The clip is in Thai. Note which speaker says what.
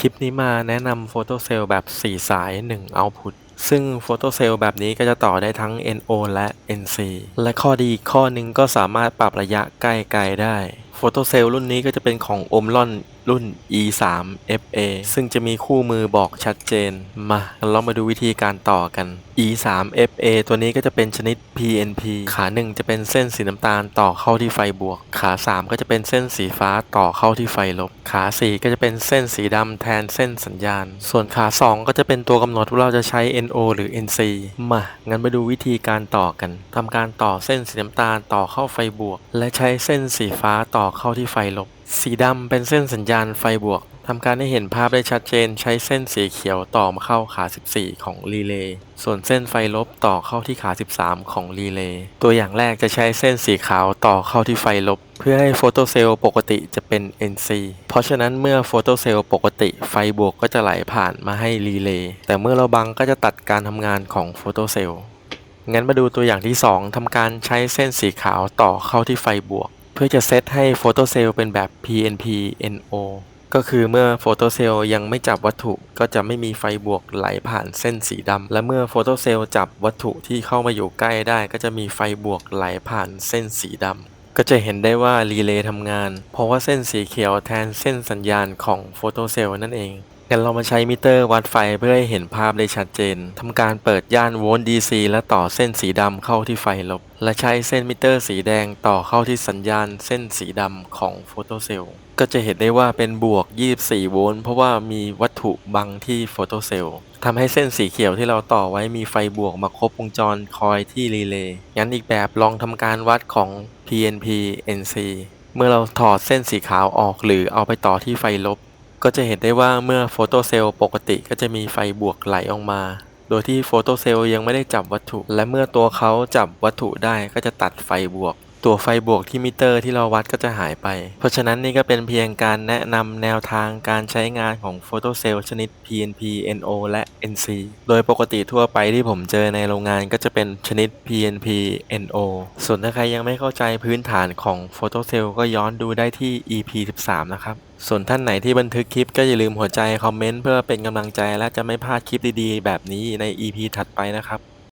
Speaker 1: คลิปนี้มาแนะนำโฟโต้เซลล์แบบ 4 สาย 1 Output ซึ่งโฟโต้เซลล์แบบนี้ก็จะต่อได้ทั้ง NO และ NC และข้อดีอีกข้อหนึ่งก็สามารถปรับระยะใกล้ไกลได้ โฟโตเซลล์รุ่นนี้ก็จะเป็นของ Omron รุ่น E3 FA ซึ่งจะมีคู่มือบอกชัดเจน มาเรามาดูวิธีการต่อกัน E3 FA ตัวนี้ก็จะเป็นชนิด PNP ขาหนึ่งจะเป็นเส้นสีน้ำตาลต่อเข้าที่ไฟบวก ขา 3 ก็จะเป็นเส้นสีฟ้าต่อเข้าที่ไฟลบ ขา 4 ก็จะเป็นเส้นสีดำแทนเส้นสัญญาณ ส่วนขา 2 ก็จะเป็นตัวกำหนดว่าเราจะใช้ NO หรือ NC มางั้นมาดูวิธีการต่อกันทำการต่อเส้นสีน้ำตาลต่อเข้าไฟบวก และใช้เส้นสีฟ้าต่อเข้าที่ไฟลบ สีดำเป็นเส้นสัญญาณไฟบวกทำการให้เห็นภาพได้ชัดเจนใช้เส้นสีเขียวต่อมาเข้าขา 14 ของรีเลย์ส่วนเส้นไฟลบต่อเข้าที่ขา 13 ของรีเลย์ตัวอย่างแรกจะใช้เส้นสีขาวต่อเข้าที่ไฟลบ เพื่อให้โฟโตเซลล์ปกติจะเป็น NC เพราะฉะนั้นเมื่อโฟโตเซลล์ปกติไฟบวกก็จะไหลผ่านมาให้รีเลย์แต่เมื่อเราบังก็จะตัดการทำงานของโฟโตเซลล์งั้นมาดูตัวอย่างที่ 2ทำการใช้เส้นสีขาวต่อเข้าที่ไฟบวก เพื่อจะเซตให้โฟโตเซลล์เป็นแบบ PNP NO ก็คือเมื่อโฟโตเซลล์ยังไม่จับวัตถุก็จะไม่มีไฟบวกไหลผ่านเส้นสีดำและเมื่อโฟโตเซลล์จับวัตถุที่เข้ามาอยู่ใกล้ได้ ก็จะมีไฟบวกไหลผ่านเส้นสีดำก็จะเห็นได้ว่ารีเลย์ทำงาน เพราะว่าเส้นสีเขียวแทนเส้นสัญญาณของโฟโตเซลล์นั่นเอง งั้นเรามาใช้มิเตอร์วัดไฟเพื่อให้เห็นภาพได้ชัดเจน ทำการเปิดย่านโวลต์ DC และต่อเส้นสีดำเข้าที่ไฟลบ และใช้เส้นมิเตอร์สีแดงต่อเข้าที่สัญญาณเส้นสีดำของโฟโตเซลล์ ก็จะเห็นได้ว่าเป็นบวก 24 โวลต์เพราะว่ามีวัตถุบังที่โฟโตเซลล์ทำให้เส้นสีเขียวที่เราต่อไว้มีไฟบวกมาครบวงจรคอยที่รีเลย์ งั้นอีกแบบลองทำการวัดของ PNP NC เมื่อเราถอดเส้นสีขาวออกหรือเอาไปต่อที่ไฟลบ ก็จะเห็นได้ว่าเมื่อโฟโตเซลล์ปกติก็จะมีไฟบวกไหลออกมา โดยที่โฟโตเซลล์ยังไม่ได้จับวัตถุ และเมื่อตัวเขาจับวัตถุได้ก็จะตัดไฟบวก ตัวไฟบวกที่มิเตอร์ที่เราวัดก็จะหายไป เพราะฉะนั้นนี่ก็เป็นเพียงการแนะนำแนวทางการใช้งานของโฟโตเซลล์ชนิด PNP NO และ NC โดยปกติทั่วไปที่ผมเจอในโรงงานก็จะเป็นชนิด PNP NO ส่วนถ้าใครยังไม่เข้าใจพื้นฐานของโฟโตเซลล์ก็ย้อนดูได้ที่ EP 13 นะครับส่วนท่านไหนที่บันทึกคลิปก็อย่าลืมหัวใจคอมเมนต์เพื่อเป็นกำลังใจและจะไม่พลาดคลิปดีๆ แบบนี้ใน EP ถัดไปนะครับ